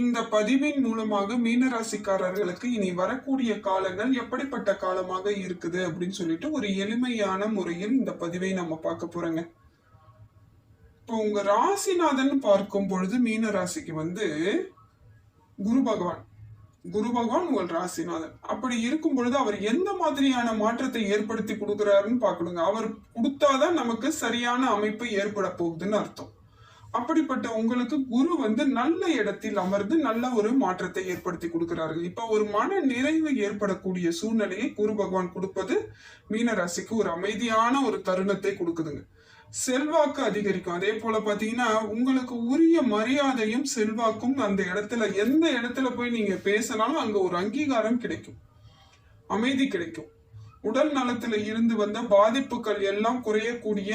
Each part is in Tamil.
இந்த பதிவின் மூலமாக மீனராசிக்காரர்களுக்கு இனி வரக்கூடிய காலங்கள் எப்படிப்பட்ட காலமாக இருக்குது அப்படின்னு சொல்லிட்டு ஒரு எளிமையான முறையில் இந்த பதிவை நம்ம பார்க்க போறோங்க. இப்போ உங்க ராசிநாதன் பார்க்கும் பொழுது மீன ராசிக்கு வந்து குரு பகவான். குரு பகவான் உங்கள் ராசிநாதன். அப்படி இருக்கும் பொழுது அவர் எந்த மாதிரியான மாற்றத்தை ஏற்படுத்தி கொடுக்குறாருன்னு பார்க்கணுங்க. அவர் கொடுத்தாதான் நமக்கு சரியான அமைப்பு ஏற்பட போகுதுன்னு அர்த்தம். அப்படிப்பட்ட உங்களுக்கு குரு வந்து நல்ல இடத்தில் அமர்ந்து நல்ல ஒரு மாற்றத்தை ஏற்படுத்தி கொடுக்கிறார்கள். இப்ப ஒரு மன நிறைவு ஏற்படக்கூடிய சூழ்நிலையை குரு பகவான் கொடுப்பது மீனராசிக்கு ஒரு அமைதியான ஒரு தருணத்தை கொடுக்குதுங்க. செல்வாக்கு அதிகரிக்கும். அதே போல பாத்தீங்கன்னா உங்களுக்கு உரிய மரியாதையும் செல்வாக்கும் அந்த இடத்துல எந்த இடத்துல போய் நீங்க பேசினாலும் அங்க ஒரு அங்கீகாரம் கிடைக்கும். அமைதி கிடைக்கும். உடல் நலத்துல இருந்து வந்த பாதிப்புகள் எல்லாம் குறையக்கூடிய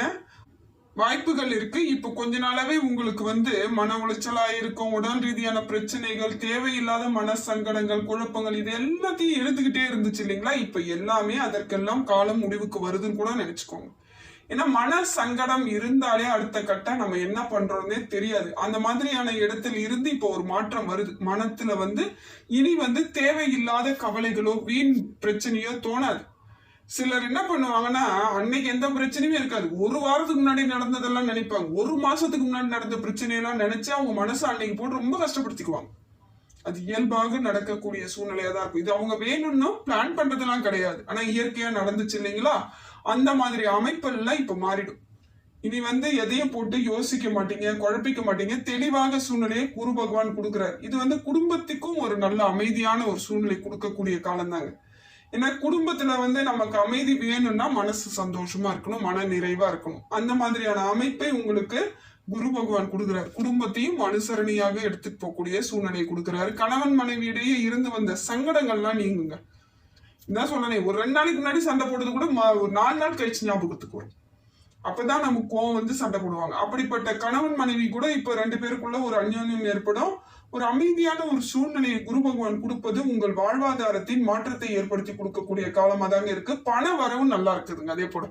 வாய்ப்புகள் இருக்கு. இப்போ கொஞ்ச நாளாவே உங்களுக்கு வந்து மன உளைச்சலா இருக்கும். உடல் ரீதியான பிரச்சனைகள் தேவையில்லாத மன சங்கடங்கள் குழப்பங்கள் இது எல்லாத்தையும் எடுத்துக்கிட்டே இருந்துச்சு இல்லைங்களா? இப்ப எல்லாமே அதற்கெல்லாம் காலம் முடிவுக்கு வருதுன்னு கூட நினைச்சுக்கோங்க. ஏன்னா மன சங்கடம் இருந்தாலே அடுத்த கட்ட நம்ம என்ன பண்றோம்னே தெரியாது. அந்த மாதிரியான இடத்துல இருந்து இப்போ ஒரு மாற்றம் வருது. மனத்துல வந்து இனி வந்து தேவையில்லாத கவலைகளோ வீண் பிரச்சனையோ தோணாது. சிலர் என்ன பண்ணுவாங்கன்னா அன்னைக்கு எந்த பிரச்சனையுமே இருக்காது. ஒரு வாரத்துக்கு முன்னாடி நடந்ததெல்லாம் நினைப்பாங்க. ஒரு மாசத்துக்கு முன்னாடி நடந்த பிரச்சனையெல்லாம் நினைச்சு அவங்க மனசை அன்னைக்கு போட்டு ரொம்ப கஷ்டப்படுத்திக்குவாங்க. அது இயல்பாக நடக்கக்கூடிய சூழ்நிலையா தான் இருக்கும். இது அவங்க வேணும்னா பிளான் பண்றதெல்லாம் கிடையாது. ஆனா இயற்கையா நடந்துச்சு இல்லைங்களா? அந்த மாதிரி அமைப்பெல்லாம் இப்ப மாறிடும். இனி வந்து எதையும் போட்டு யோசிக்க மாட்டீங்க குழப்பிக்க மாட்டீங்க. தெளிவாக சூழ்நிலையை குரு பகவான் கொடுக்குறாரு. இது வந்து குடும்பத்துக்கும் ஒரு நல்ல அமைதியான ஒரு சூழ்நிலை கொடுக்கக்கூடிய காலம் தாங்க ஏன்னா குடும்பத்துல வந்து நமக்கு அமைதி வேணும்னா மனசு சந்தோஷமா இருக்கணும் மன நிறைவா இருக்கணும். அந்த மாதிரியான அமைப்பை உங்களுக்கு குரு பகவான் கொடுக்குறாரு. குடும்பத்தையும் அனுசரணையாக எடுத்துட்டு போகக்கூடிய சூழ்நிலையை கொடுக்குறாரு. கணவன் மனைவியிடையே இருந்து வந்த சங்கடங்கள்லாம் நீங்குங்க. என்ன சொன்னேன் ஒரு ரெண்டு நாளைக்கு முன்னாடி சண்டை போடுறது கூட ஒரு நாலு நாள் கழிச்சு ஞாபகத்துக்கு வரும். அப்பதான் நமக்கு கோவம் வந்து சண்டை போடுவாங்க. அப்படிப்பட்ட கணவன் மனைவி கூட இப்ப ரெண்டு பேருக்குள்ள ஒரு அந்யோன்யம் ஏற்படும். ஒரு அமைதியான ஒரு சூழ்நிலையை குரு பகவான் கொடுப்பது உங்கள் வாழ்வாதாரத்தின் மாற்றத்தை ஏற்படுத்தி கொடுக்கக்கூடிய காலமா தாங்க இருக்கு. பண வரவு நல்லா இருக்குதுங்க அதே போல.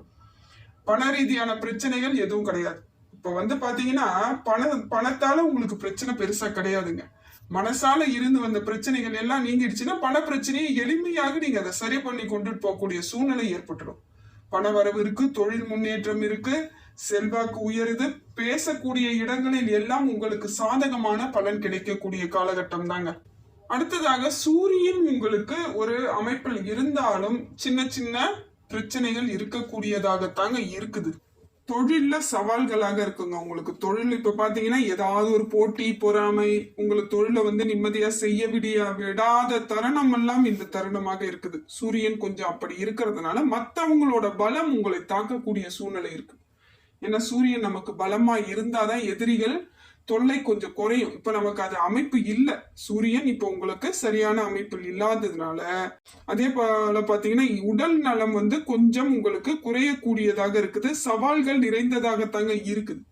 பண ரீதியான பிரச்சனைகள் எதுவும் கிடையாது. இப்ப வந்து பாத்தீங்கன்னா பண பணத்தால உங்களுக்கு பிரச்சனை பெருசா கிடையாதுங்க. மனசால இருந்து வந்த பிரச்சனைகள் எல்லாம் நீங்கிடுச்சுன்னா பண பிரச்சனையை எளிமையாக நீங்க அதை சரி பண்ணி கொண்டுட்டு போகக்கூடிய சூழ்நிலை ஏற்பட்டுடும் பண வரவு இருக்கு தொழில் முன்னேற்றம் இருக்கு செல்வாக்கு உயருது. பேசக்கூடிய இடங்களில் எல்லாம் உங்களுக்கு சாதகமான பலன் கிடைக்கக்கூடிய காலகட்டம் தாங்க அடுத்ததாக சூரியன் உங்களுக்கு ஒரு அமைப்பில் இருந்தாலும் சின்ன சின்ன பிரச்சனைகள் இருக்கக்கூடியதாகத்தாங்க இருக்குது. தொழிலில் சவால்களாக இருக்குங்க உங்களுக்கு. தொழில் இப்போ பார்த்தீங்கன்னா ஏதாவது ஒரு போட்டி பொறாமை உங்களுக்கு தொழிலை வந்து நிம்மதியாக செய்ய விடியா விடாத தருணம் எல்லாம் இந்த தருணமாக இருக்குது. சூரியன் கொஞ்சம் அப்படி இருக்கிறதுனால மற்றவங்களோட பலம் உங்களை தாக்கக்கூடிய சூழ்நிலை இருக்குது ஏன்னா சூரியன் நமக்கு பலமா இருந்தாதான் எதிரிகள் தொல்லை கொஞ்சம் குறையும். இப்ப நமக்கு அது அமைப்பு இல்லை. சூரியன் இப்ப உங்களுக்கு சரியான அமைப்பில் இல்லாததுனால அதே போல பாத்தீங்கன்னா உடல் நலம் வந்து கொஞ்சம் உங்களுக்கு குறையக்கூடியதாக இருக்குது. சவால்கள் நிறைந்ததாகத்தாங்க இருக்குது.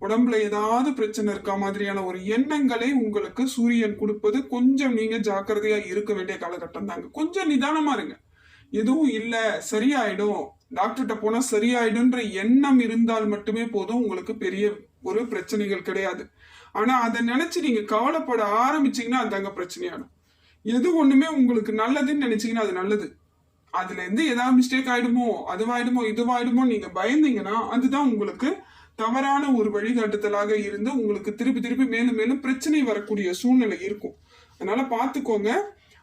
உடம்புல ஏதாவது பிரச்சனை இருக்கா மாதிரியான ஒரு எண்ணங்களை உங்களுக்கு சூரியன் கொடுப்பது கொஞ்சம் நீங்க ஜாக்கிரதையா இருக்க வேண்டிய காலகட்டம் தாங்க கொஞ்சம் நிதானமா இருங்க. எதுவும் இல்லை சரியாயிடும். டாக்டர்கிட்ட போனால் சரியாயிடும்ன்ற எண்ணம் இருந்தால் மட்டுமே போதும். உங்களுக்கு பெரிய ஒரு பிரச்சனைகள் கிடையாது. ஆனால் அதை நினச்சி நீங்கள் கவலைப்பட ஆரம்பிச்சீங்கன்னா அதாங்க பிரச்சனையாடும் எது ஒன்றுமே உங்களுக்கு நல்லதுன்னு நினச்சிங்கன்னா அது நல்லது. அதுலேருந்து ஏதாவது மிஸ்டேக் ஆகிடுமோ அதுவாயிடுமோ இதுவாயிடுமோ நீங்கள் பயந்தீங்கன்னா அதுதான் உங்களுக்கு தவறான ஒரு வழிகாட்டுதலாக இருந்து உங்களுக்கு திருப்பி திருப்பி மேலும் மேலும் பிரச்சனை வரக்கூடிய சூழ்நிலை இருக்கும். அதனால பார்த்துக்கோங்க.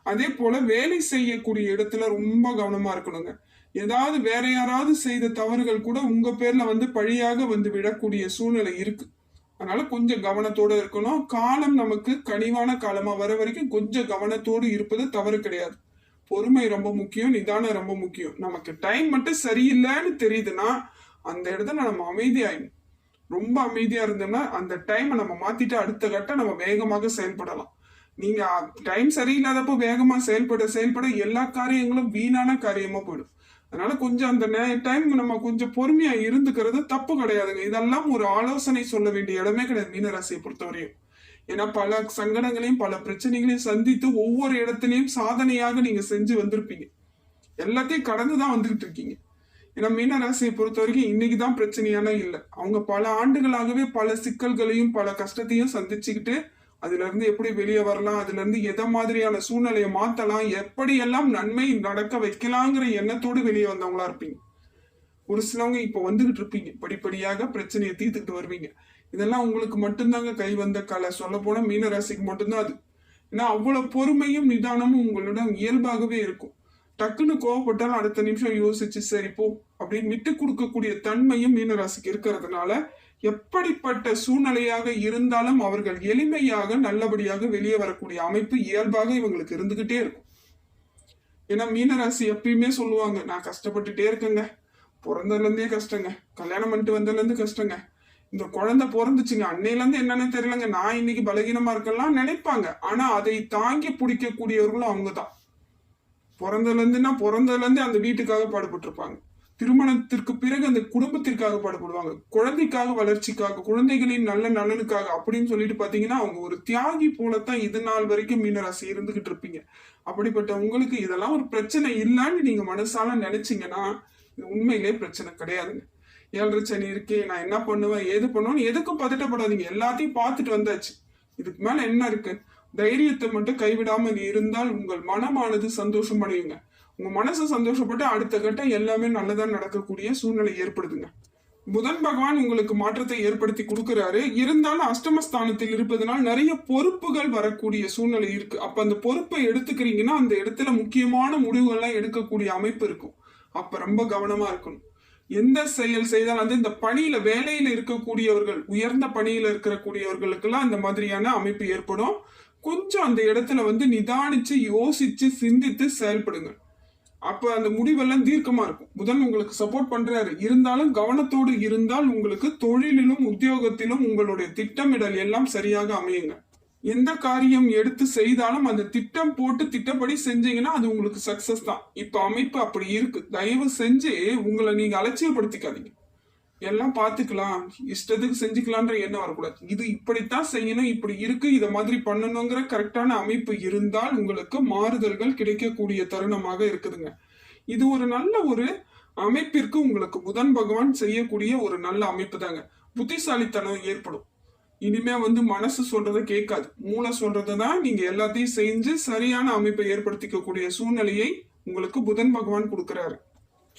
அதே போல வேலை செய்யக்கூடிய இடத்துல ரொம்ப கவனமா இருக்கணுங்க. ஏதாவது வேற யாராவது செய்த தவறுகள் கூட உங்க பேர்ல வந்து பழியாக வந்து விடக்கூடிய சூழ்நிலை இருக்கு. அதனால கொஞ்சம் கவனத்தோட இருக்கணும். காலம் நமக்கு கனிவான காலமா வர வரைக்கும் கொஞ்சம் கவனத்தோடு இருப்பது தவறு கிடையாது. பொறுமை ரொம்ப முக்கியம் நிதானம் ரொம்ப முக்கியம். நமக்கு டைம் மட்டும் சரியில்லைன்னு தெரியுதுன்னா அந்த இடத்துல நம்ம அமைதியாயிடும் ரொம்ப அமைதியா இருந்தோம்னா அந்த டைமை நம்ம மாத்திட்டு அடுத்த கட்டம் நம்ம வேகமாக செயல்படலாம். நீங்க டைம் சரியில்லாதப்போ வேகமா செயல்பட செயல்பட எல்லா காரியங்களும் வீணான காரியமா போயிடும். அதனால கொஞ்சம் அந்த டைம் நம்ம கொஞ்சம் பொறுமையா இருந்துக்கிறது தப்பு கிடையாதுங்க. இதெல்லாம் ஒரு ஆலோசனை சொல்ல வேண்டிய இடமே கிடையாது மீனராசியை பொறுத்தவரையும். ஏன்னா பல சங்கடங்களையும் பல பிரச்சனைகளையும் சந்தித்து ஒவ்வொரு இடத்துலையும் சாதனையாக நீங்க செஞ்சு வந்திருப்பீங்க. எல்லாத்தையும் கடந்து தான் வந்துகிட்டு இருக்கீங்க. ஏன்னா மீனராசியை பொறுத்த வரைக்கும் இன்னைக்கு தான் பிரச்சனையான இல்லை. அவங்க பல ஆண்டுகளாகவே பல சிக்கல்களையும் பல கஷ்டத்தையும் சந்திச்சுக்கிட்டு அதுல இருந்து எப்படி வெளியே வரலாம்? அதுல இருந்து எதை மாதிரியான சூழ்நிலையை மாத்தலாம்? எப்படியெல்லாம் நன்மை நடக்க வைக்கலாங்கிற எண்ணத்தோடு வெளியே வந்தவங்களா இருப்பீங்க. ஒரு சிலவங்க இப்ப வந்துகிட்டு இருப்பீங்க. படிப்படியாக பிரச்சனையை தீர்த்துக்கிட்டு வருவீங்க. இதெல்லாம் உங்களுக்கு மட்டும்தாங்க கை வந்த கலை. சொல்ல போனா மீனராசிக்கு மட்டும்தான் அது. ஏன்னா அவ்வளவு பொறுமையும் நிதானமும் உங்களிடம் இயல்பாகவே இருக்கும். டக்குன்னு கோவப்பட்டாலும் அடுத்த நிமிஷம் யோசிச்சு சரி போ அப்படின்னு விட்டு கொடுக்கக்கூடிய தன்மையும் மீனராசிக்கு இருக்கிறதுனால எப்படிப்பட்ட சூழ்நிலையாக இருந்தாலும் அவர்கள் எளிமையாக நல்லபடியாக வெளியே வரக்கூடிய அமைப்பு இயல்பாக இவங்களுக்கு இருந்துகிட்டே இருக்கும். ஏன்னா மீனராசி எப்பயுமே சொல்லுவாங்க நான் கஷ்டப்பட்டுட்டே இருக்கேங்க. பிறந்ததுலேருந்தே கஷ்டங்க. கல்யாணம் பண்ணிட்டு வந்ததுலேருந்து கஷ்டங்க. இந்த குழந்தை பிறந்துச்சுங்க. அன்னையிலேருந்து என்னன்னு தெரியலங்க. நான் இன்னைக்கு பலகீனமா இருக்கலாம் நினைப்பாங்க. ஆனா அதை தாங்கி பிடிக்கக்கூடியவர்களும் அவங்க தான் பிறந்ததுலேருந்துன்னா பிறந்ததுலேருந்து அந்த வீட்டுக்காக பாடுபட்டு இருப்பாங்க திருமணத்திற்கு பிறகு அந்த குடும்பத்திற்காக பாடுபடுவாங்க. குழந்தைக்காக வளர்ச்சிக்காக குழந்தைகளின் நல்ல நலனுக்காக அப்படின்னு சொல்லிட்டு பாத்தீங்கன்னா அவங்க ஒரு தியாகி போலத்தான் இது நாள் வரைக்கும் மீனராசி இருந்துகிட்டு இருப்பீங்க. அப்படிப்பட்ட உங்களுக்கு இதெல்லாம் ஒரு பிரச்சனை இல்லைன்னு நீங்க மனசால நினைச்சீங்கன்னா இது உண்மையிலே பிரச்சனை கிடையாதுங்க. ஏழரை சனி இருக்கே நான் என்ன பண்ணுவேன் ஏது பண்ணுவேன்னு எதுக்கும் பதட்டப்படாதீங்க. எல்லாத்தையும் பார்த்துட்டு வந்தாச்சு. இதுக்கு மேல என்ன இருக்கு? தைரியத்தை மட்டும் கைவிடாமல் இருந்தால் உங்கள் மனமானது சந்தோஷம் அடையுங்க உங்க மனசு சந்தோஷப்பட்டு அடுத்த கட்டம் எல்லாமே நல்லதா நடக்கக்கூடிய சூழ்நிலை ஏற்படுதுங்க. புதன் பகவான் உங்களுக்கு மாற்றத்தை ஏற்படுத்தி கொடுக்கிறாரு. இருந்தாலும் அஷ்டமஸ்தானத்தில் இருப்பதனால் நிறைய பொறுப்புகள் வரக்கூடிய சூழ்நிலை இருக்கு. அப்ப அந்த பொறுப்பை எடுத்துக்கிறீங்கன்னா அந்த இடத்துல முக்கியமான முடிவுகள்லாம் எடுக்கக்கூடிய அமைப்பு இருக்கும். அப்ப ரொம்ப கவனமா இருக்கணும். எந்த செயல் செய்தாலும் வந்து இந்த பணியில வேலையில இருக்கக்கூடியவர்கள் உயர்ந்த பணியில இருக்கக்கூடியவர்களுக்கெல்லாம் இந்த மாதிரியான அமைப்பு ஏற்படும். கொஞ்சம் அந்த இடத்துல வந்து நிதானிச்சு யோசிச்சு சிந்தித்து செயல்படுங்கள் அப்ப அந்த முடிவெல்லாம் தீர்க்கமா இருக்கும். புதன் உங்களுக்கு சப்போர்ட் பண்றாரு. இருந்தாலும் கவனத்தோடு இருந்தால் உங்களுக்கு தொழிலிலும் உத்தியோகத்திலும் உங்களுடைய திட்டமிடல் எல்லாம் சரியாக அமையுங்க. எந்த காரியம் எடுத்து செய்தாலும் அந்த திட்டம் போட்டு திட்டப்படி செஞ்சீங்கன்னா அது உங்களுக்கு சக்சஸ் தான். இப்ப அமைப்பு அப்படி இருக்கு. தயவு செஞ்சு உங்களை நீங்க அலட்சியப்படுத்திக்காதீங்க. எல்லாம் பார்த்துக்கலாம் இஷ்டத்துக்கு செஞ்சுக்கலான்ற எண்ணம் வரக்கூடாது. இது இப்படித்தான் செய்யணும் இப்படி இருக்கு இதை மாதிரி பண்ணணுங்கிற கரெக்டான அமைப்பு இருந்தால் உங்களுக்கு மாறுதல்கள் கிடைக்கக்கூடிய தருணமாக இருக்குதுங்க. இது ஒரு நல்ல ஒரு அமைப்பிற்கு உங்களுக்கு புதன் பகவான் செய்யக்கூடிய ஒரு நல்ல அமைப்பு தாங்க புத்திசாலித்தனம் ஏற்படும். இனிமே வந்து மனசு சொல்றதை கேட்காது. மூளை சொல்றதை தான் நீங்க எல்லாத்தையும் செஞ்சு சரியான அமைப்பை ஏற்படுத்திக்கக்கூடிய சூழ்நிலையை உங்களுக்கு புதன் பகவான் கொடுக்கிறாரு.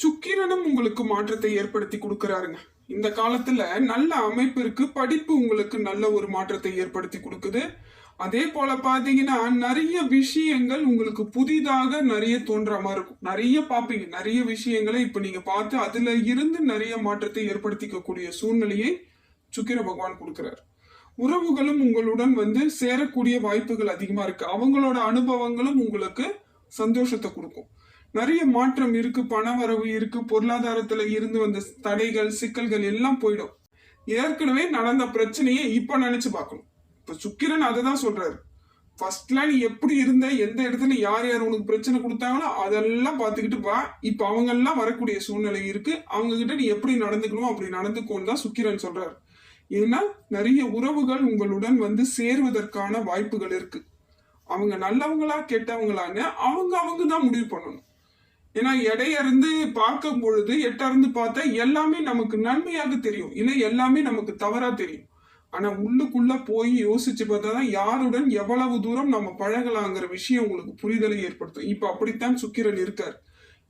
சுக்கிரனும் உங்களுக்கு மாற்றத்தை ஏற்படுத்தி கொடுக்கறாருங்க. இந்த காலத்துல நல்ல அமைப்பிற்கு படிப்பு உங்களுக்கு நல்ல ஒரு மாற்றத்தை ஏற்படுத்தி கொடுக்குது. அதே போல பாத்தீங்கன்னா நிறைய விஷயங்கள் உங்களுக்கு புதிதாக நிறைய தோன்ற மாதிரி இருக்கும். நிறைய பார்ப்பீங்க. நிறைய விஷயங்களை இப்ப நீங்க பார்த்து அதுல இருந்து நிறைய மாற்றத்தை ஏற்படுத்திக்கக்கூடிய சூழ்நிலையை சுக்கிர பகவான் கொடுக்கிறார். உறவுகளும் உங்களுடன் வந்து சேரக்கூடிய வாய்ப்புகள் அதிகமா இருக்கு. அவங்களோட அனுபவங்களும் உங்களுக்கு சந்தோஷத்தை கொடுக்கும். நிறைய மாற்றம் இருக்கு பணவரவு இருக்கு பொருளாதாரத்துல இருந்து வந்த தடைகள் சிக்கல்கள் எல்லாம் போயிடும். ஏற்கனவே நடந்த பிரச்சனையை இப்ப நினைச்சு பார்க்கணும். இப்ப சுக்கிரன் அதை தான் சொல்றாரு. ஃபர்ஸ்ட்ல நீ எப்படி இருந்த எந்த இடத்துல யார் யார் உனக்கு பிரச்சனை கொடுத்தாங்களோ அதெல்லாம் பார்த்துக்கிட்டு வா. இப்ப அவங்க எல்லாம் வரக்கூடிய சூழ்நிலை இருக்கு. அவங்க கிட்ட நீ எப்படி நடந்துக்கணும் அப்படி நடந்துக்கோன்னு தான் சுக்கிரன் சொல்றாரு. ஏன்னா நிறைய உறவுகள் உங்களுடன் வந்து சேருவதற்கான வாய்ப்புகள் இருக்கு. அவங்க நல்லவங்களா கெட்டவங்களான்னு அவங்க அவங்க தான் முடிவு பண்ணணும். ஏன்னா எடையறிந்து பார்க்கும் பொழுது எட்டறிந்து பார்த்தா எல்லாமே நமக்கு நன்மையாக தெரியும். இல்லை எல்லாமே நமக்கு தவறாக தெரியும். ஆனால் உள்ளுக்குள்ளே போய் யோசிச்சு பார்த்தா தான் யாருடன் எவ்வளவு தூரம் நம்ம பழகலாங்கிற விஷயம் உங்களுக்கு புரிதலை ஏற்படுத்தும். இப்போ அப்படித்தான் சுக்கிரன் இருக்கார்.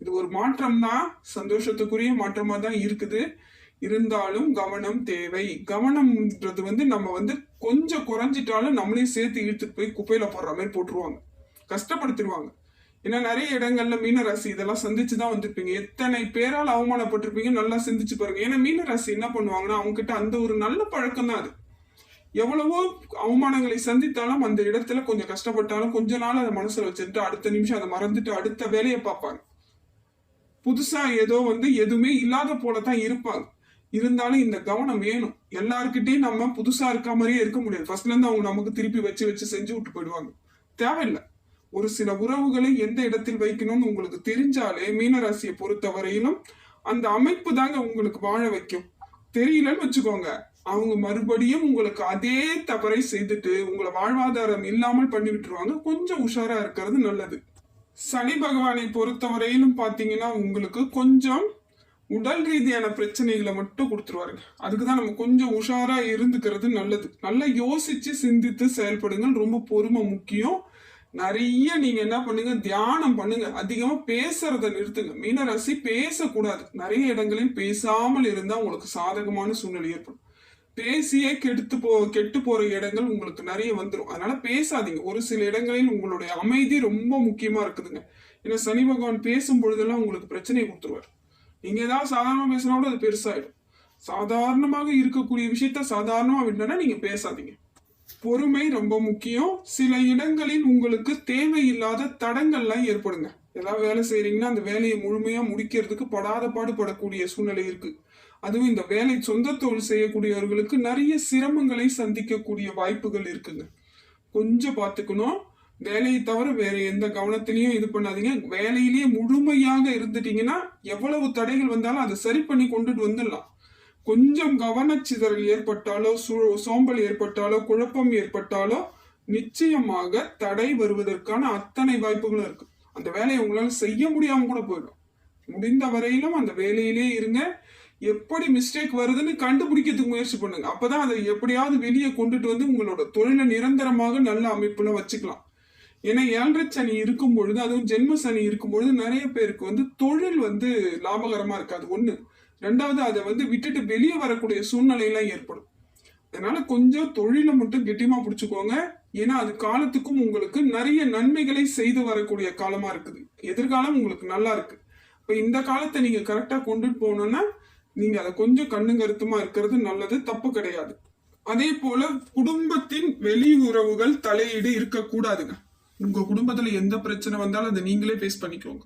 இது ஒரு மாற்றம் தான் சந்தோஷத்துக்குரிய மாற்றமாக தான் இருக்குது. இருந்தாலும் கவனம் தேவை. கவனம்ன்றது வந்து நம்ம வந்து கொஞ்சம் குறைஞ்சிட்டாலும் நம்மளையும் சேர்த்து இழுத்துட்டு போய் குப்பையில் போடுற மாதிரி போட்டுருவாங்க. கஷ்டப்படுத்திடுவாங்க ஏன்னா நிறைய இடங்கள்ல மீனராசி இதெல்லாம் சந்திச்சு தான் வந்திருப்பீங்க. எத்தனை பேரால் அவமானப்பட்டிருப்பீங்க நல்லா சிந்திச்சு பாருங்க. ஏன்னா மீனராசி என்ன பண்ணுவாங்கன்னா அவங்க கிட்ட அந்த ஒரு நல்ல பழக்கம் தான் அது. எவ்வளவோ அவமானங்களை சந்தித்தாலும் அந்த இடத்துல கொஞ்சம் கஷ்டப்பட்டாலும் கொஞ்ச நாள் அதை மனசுல வச்சுட்டு அடுத்த நிமிஷம் அதை மறந்துட்டு அடுத்த வேலையை பார்ப்பாங்க. புதுசா ஏதோ வந்து எதுவுமே இல்லாத போல தான் இருப்பாங்க. இருந்தாலும் இந்த கவனம் வேணும். எல்லாருக்கிட்டையும் நம்ம புதுசா இருக்க மாதிரியே இருக்க முடியாது. ஃபர்ஸ்ட்ல இருந்து அவங்க நமக்கு திருப்பி வச்சு வச்சு செஞ்சு விட்டு போயிடுவாங்க. தேவையில்லை. ஒரு சில உறவுகளை எந்த இடத்தில் வைக்கணும்னு உங்களுக்கு தெரிஞ்சாலே மீனராசியை பொறுத்த வரையிலும் அந்த அமைப்பு தாங்க உங்களுக்கு வாழ வைக்கும். தெரியலன்னு வச்சுக்கோங்க. அவங்க மறுபடியும் உங்களுக்கு அதே தவறை செய்துட்டு உங்களை வாழ்வாதாரம் இல்லாமல் பண்ணி விட்டுருவாங்க. கொஞ்சம் உஷாரா இருக்கிறது நல்லது. சனி பகவானை பொறுத்தவரையிலும் பார்த்தீங்கன்னா உங்களுக்கு கொஞ்சம் உடல் ரீதியான பிரச்சனைகளை மட்டும் கொடுத்துருவாருங்க. அதுக்கு தான் நம்ம கொஞ்சம் உஷாரா இருந்துக்கிறது நல்லது. நல்லா யோசிச்சு சிந்தித்து செயல்படுங்கள். ரொம்ப பொறுமை முக்கியம். நிறைய நீங்க என்ன பண்ணுங்க தியானம் பண்ணுங்க. அதிகமா பேசுறத நிறுத்துங்க. மீனராசி பேசக்கூடாது. நிறைய இடங்களையும் பேசாமல் இருந்தா உங்களுக்கு சாதகமான சூழ்நிலை ஏற்படும். பேசியே கெடுத்து போ கெட்டு போற இடங்கள் உங்களுக்கு நிறைய வந்துடும் அதனால பேசாதீங்க. ஒரு சில இடங்களில் உங்களுடைய அமைதி ரொம்ப முக்கியமா இருக்குதுங்க. ஏன்னா சனி பகவான் பேசும் பொழுதெல்லாம் உங்களுக்கு பிரச்சனையை கொடுத்துருவார். நீங்க ஏதாவது சாதாரணமா பேசினா கூட அது பெருசாயிடும். சாதாரணமாக இருக்கக்கூடிய விஷயத்த சாதாரணமா விட்டோன்னா நீங்க பேசாதீங்க. பொறுமை ரொம்ப முக்கியம். சில இடங்களில் உங்களுக்கு தேவையில்லாத தடங்கள்லாம் ஏற்படுங்க. ஏதாவது வேலை செய்கிறீங்கன்னா அந்த வேலையை முழுமையாக முடிக்கிறதுக்கு படாத பாடுபடக்கூடிய சூழ்நிலை இருக்குது அதுவும் இந்த வேலை சொந்த தொழில் செய்யக்கூடியவர்களுக்கு நிறைய சிரமங்களை சந்திக்கக்கூடிய வாய்ப்புகள் இருக்குங்க. கொஞ்சம் பார்த்துக்கணும். வேலையை தவிர வேற எந்த கவனத்திலையும் இது பண்ணாதீங்க. வேலையிலேயே முழுமையாக இருந்துட்டீங்கன்னா எவ்வளவு தடைகள் வந்தாலும் அதை சரி பண்ணி கொண்டுட்டு வந்துடலாம். கொஞ்சம் கவனச்சிதறல் ஏற்பட்டாலோ சோம்பல் ஏற்பட்டாலோ குழப்பம் ஏற்பட்டாலோ நிச்சயமாக தடை வருவதற்கான அத்தனை வாய்ப்புகளும் இருக்கு. அந்த வேலையை உங்களால் செய்ய முடியாம கூட போயிடும். முடிந்த வரையிலும் அந்த வேலையிலே இருங்க. எப்படி மிஸ்டேக் வருதுன்னு கண்டுபிடிக்கிறதுக்கு முயற்சி பண்ணுங்க. அப்பதான் அதை எப்படியாவது வெளியே கொண்டுட்டு வந்து உங்களோட தொழிலை நிரந்தரமாக நல்ல அமைப்புல வச்சுக்கலாம். ஏன்னா ஏழரை சனி இருக்கும் பொழுது அதுவும் ஜென்ம சனி இருக்கும் பொழுது நிறைய பேருக்கு வந்து தொழில் வந்து லாபகரமா இருக்காது. ஒண்ணு ரெண்டாவது அதை வந்து விட்டுட்டு வெளியே வரக்கூடிய சூழ்நிலையெல்லாம் ஏற்படும். அதனால கொஞ்சம் தொழிலை மட்டும் கெட்டியமா பிடிச்சுக்கோங்க. ஏன்னா அது காலத்துக்கும் உங்களுக்கு நிறைய நன்மைகளை செய்து வரக்கூடிய காலமா இருக்குது. எதிர்காலம் உங்களுக்கு நல்லா இருக்கு. இப்ப இந்த காலத்தை நீங்க கரெக்டா கொண்டுட்டு போகணும்னா நீங்க அதை கொஞ்சம் கண்ணு கருத்துமா இருக்கிறது நல்லது தப்பு கிடையாது. அதே போல குடும்பத்தின் வெளி உறவுகள் தலையீடு இருக்கக்கூடாதுங்க. உங்க குடும்பத்துல எந்த பிரச்சனை வந்தாலும் அதை நீங்களே ஃபேஸ் பண்ணிக்கோங்க.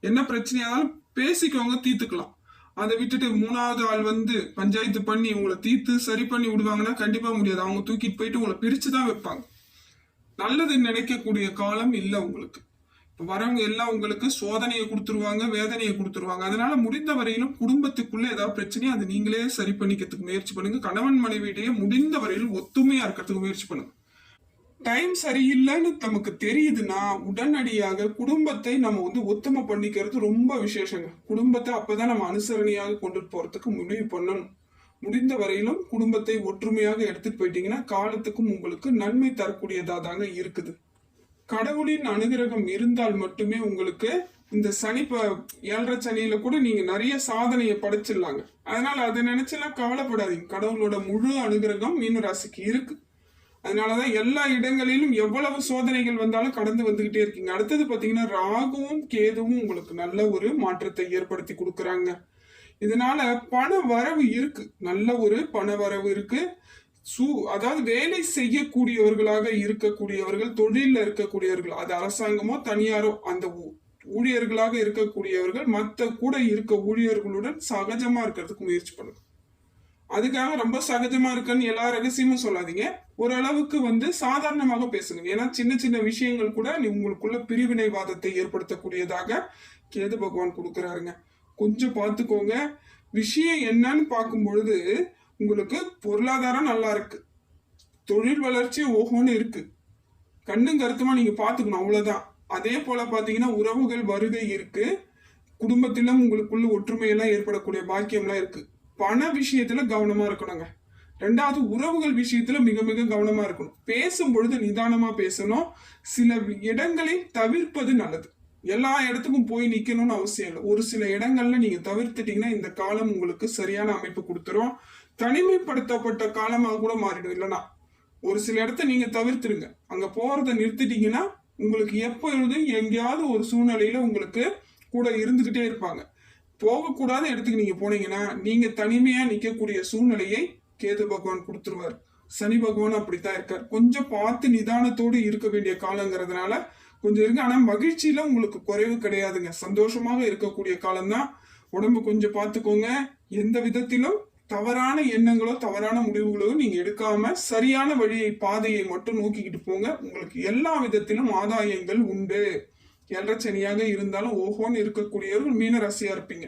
என்ன பிரச்சனையாலும் பேசிக்கோங்க தீர்த்துக்கலாம். அதை விட்டுட்டு மூணாவது ஆள் வந்து பஞ்சாயத்து பண்ணி உங்களை தீர்த்து சரி பண்ணி விடுவாங்கன்னா கண்டிப்பா முடியாது. அவங்க தூக்கிட்டு போயிட்டு உங்களை பிரிச்சு தான் வைப்பாங்க. நல்லது நினைக்கக்கூடிய காலம் இல்லை உங்களுக்கு. இப்போ வரவங்க எல்லாம் உங்களுக்கு சோதனையை கொடுத்துருவாங்க வேதனையை கொடுத்துருவாங்க. அதனால முடிந்த வரையிலும் குடும்பத்துக்குள்ள ஏதாவது பிரச்சனையை அதை நீங்களே சரி பண்ணிக்கிறதுக்கு முயற்சி பண்ணுங்க. கணவன் மனைவியிடையே முடிந்த வரையிலும் ஒத்துமையா இருக்கிறதுக்கு முயற்சி பண்ணுங்க. டைம் சரியில்லைன்னு நமக்கு தெரியுதுன்னா உடனடியாக குடும்பத்தை நம்ம வந்து ஒத்துமை பண்ணிக்கிறது ரொம்ப விசேஷங்க. குடும்பத்தை அப்பதான் நம்ம அனுசரணையாக கொண்டுட்டு போறதுக்கு முடிவு பண்ணணும். முடிந்த வரையிலும் குடும்பத்தை ஒற்றுமையாக எடுத்துட்டு போயிட்டீங்கன்னா காலத்துக்கும் உங்களுக்கு நன்மை தரக்கூடியதா தாங்க இருக்குது. கடவுளின் அனுகிரகம் இருந்தால் மட்டுமே உங்களுக்கு இந்த சனி ப ஏழரை சனியில கூட நீங்க நிறைய சாதனையை படைச்சிடலாங்க. அதனால அதை நினைச்செல்லாம் கவலைப்படாதீங்க. கடவுளோட முழு அனுகிரகம் மீன ராசிக்கு இருக்கு. அதனாலதான் எல்லா இடங்களிலும் எவ்வளவு சோதனைகள் வந்தாலும் கடந்து வந்துகிட்டே இருக்கீங்க. அடுத்தது பாத்தீங்கன்னா ராகுவும் கேதுவும் உங்களுக்கு நல்ல ஒரு மாற்றத்தை ஏற்படுத்தி கொடுக்குறாங்க. இதனால பண வரவு இருக்கு. நல்ல ஒரு பண வரவு இருக்கு. சூ அதாவது வேலை செய்யக்கூடியவர்களாக இருக்கக்கூடியவர்கள் தொழிலில் இருக்கக்கூடியவர்கள் அது அரசாங்கமோ தனியாரோ அந்த ஊ- ஊழியர்களாக இருக்கக்கூடியவர்கள் மற்ற கூட இருக்க ஊழியர்களுடன் சகஜமா இருக்கிறதுக்கு முயற்சி பண்ணுங்க. அதுக்காக ரொம்ப சகஜமா இருக்குன்னு எல்லா ரகசியமும் சொல்லாதீங்க. ஓரளவுக்கு வந்து சாதாரணமாக பேசுங்க. ஏன்னா சின்ன சின்ன விஷயங்கள் கூட நீ உங்களுக்குள்ள பிரிவினைவாதத்தை ஏற்படுத்தக்கூடியதாக கேது பகவான் கொடுக்குறாருங்க. கொஞ்சம் பார்த்துக்கோங்க. விஷயம் என்னன்னு பார்க்கும் பொழுது உங்களுக்கு பொருளாதாரம் நல்லா இருக்கு. தொழில் வளர்ச்சி ஓஹோன்னு இருக்கு. கண்ணும் கருத்துமா நீங்க பாத்துக்கணும் அவ்வளவுதான். அதே போல பாத்தீங்கன்னா உறவுகள் வருகை இருக்கு. குடும்பத்திலும் உங்களுக்குள்ள ஒற்றுமையெல்லாம் ஏற்படக்கூடிய பாக்கியம்லாம் இருக்கு. பண விஷயத்துல கவனமா இருக்கணுங்க. ரெண்டாவது உறவுகள் விஷயத்துல மிக மிக கவனமா இருக்கணும். பேசும் பொழுது நிதானமா பேசணும். சில இடங்களை தவிர்ப்பது நல்லது. எல்லா இடத்துக்கும் போய் நிக்கணும்னு அவசியம் இல்லை. ஒரு சில இடங்கள்ல நீங்க தவிர்த்துட்டீங்கன்னா இந்த காலம் உங்களுக்கு சரியான அமைப்பு கொடுத்துரும். தனிமைப்படுத்தப்பட்ட காலமாக கூட மாறிடும். இல்லைன்னா ஒரு சில இடத்த நீங்க தவிர்த்துருங்க. அங்க போறதை நிறுத்திட்டீங்கன்னா உங்களுக்கு எப்பொழுதும் எங்கேயாவது ஒரு சூழ்நிலையில உங்களுக்கு கூட இருந்துகிட்டே இருப்பாங்க. போகக்கூடாத இடத்துக்கு நீங்க போனீங்கன்னா நீங்க தனிமையா நிக்கக்கூடிய சூழ்நிலையை கேது பகவான் கொடுத்துருவார். சனி பகவான் அப்படித்தான் இருக்கார். கொஞ்சம் பார்த்து நிதானத்தோடு இருக்க வேண்டிய காலங்கிறதுனால கொஞ்சம் இருக்கு. ஆனா மகிழ்ச்சியில உங்களுக்கு குறைவு கிடையாதுங்க. சந்தோஷமாக இருக்கக்கூடிய காலம்தான். உடம்பு கொஞ்சம் பார்த்துக்கோங்க. எந்த விதத்திலும் தவறான எண்ணங்களோ தவறான முடிவுகளோ நீங்க எடுக்காம சரியான வழியை பாதையை மட்டும் நோக்கிக்கிட்டு போங்க. உங்களுக்கு எல்லா விதத்திலும் ஆதாயங்கள் உண்டு. ஏழரை சனியாக இருந்தாலும் ஓஹோன்னு இருக்கக்கூடியவர்கள் மீன ராசியா இருப்பீங்க.